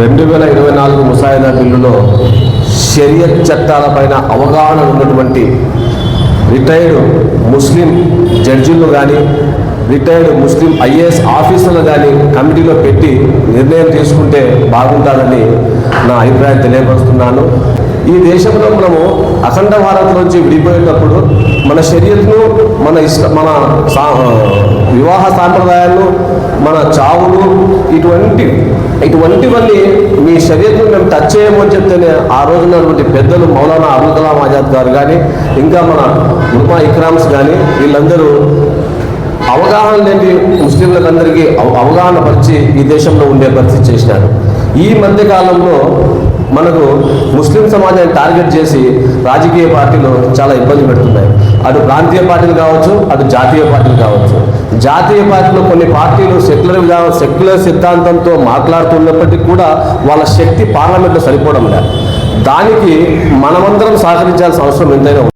రెండు వేల ఇరవై నాలుగు ముసాయిదా బిల్లులో షరియత్ చట్టాలపైన అవగాహన ఉన్నటువంటి రిటైర్డ్ ముస్లిం జడ్జిలు కానీ రిటైర్డ్ ముస్లిం ఐఏఎస్ ఆఫీసర్లు కానీ కమిటీలో పెట్టి నిర్ణయం తీసుకుంటే బాగుంటుందని నా అభిప్రాయం తెలియపరుస్తున్నాను. ఈ దేశంలో మనము అఖండ భారత్ నుంచి విడిపోయేటప్పుడు మన శరీరను మన ఇష్ట మన సా వివాహ సాంప్రదాయాలను మన చావులు ఇటువంటి ఇటువంటివన్నీ మీ శరీరం మేము టచ్ చేయమని చెప్తేనే ఆ రోజున పెద్దలు మౌలానా అబుల్ కలాం ఆజాద్ గారు కానీ ఇంకా మన ఉమా ఇక్రామ్స్ కానీ వీళ్ళందరూ అవగాహన లేని ముస్లింలందరికీ అవగాహన పరిచి ఈ దేశంలో ఉండే పరిస్థితి చేసినారు. ఈ మధ్యకాలంలో మనకు ముస్లిం సమాజాన్ని టార్గెట్ చేసి రాజకీయ పార్టీలు చాలా ఇబ్బంది పెడుతున్నాయి. అటు ప్రాంతీయ పార్టీలు కావచ్చు అటు జాతీయ పార్టీలు కావచ్చు. జాతీయ పార్టీలో కొన్ని పార్టీలు సెక్యులర్ విధానం సెక్యులర్ సిద్ధాంతంతో మాట్లాడుతున్నప్పటికీ కూడా వాళ్ళ శక్తి పార్లమెంట్లో సరిపోవడం లేదు. దానికి మనమందరం సహకరించాల్సిన అవసరం ఎంతైనా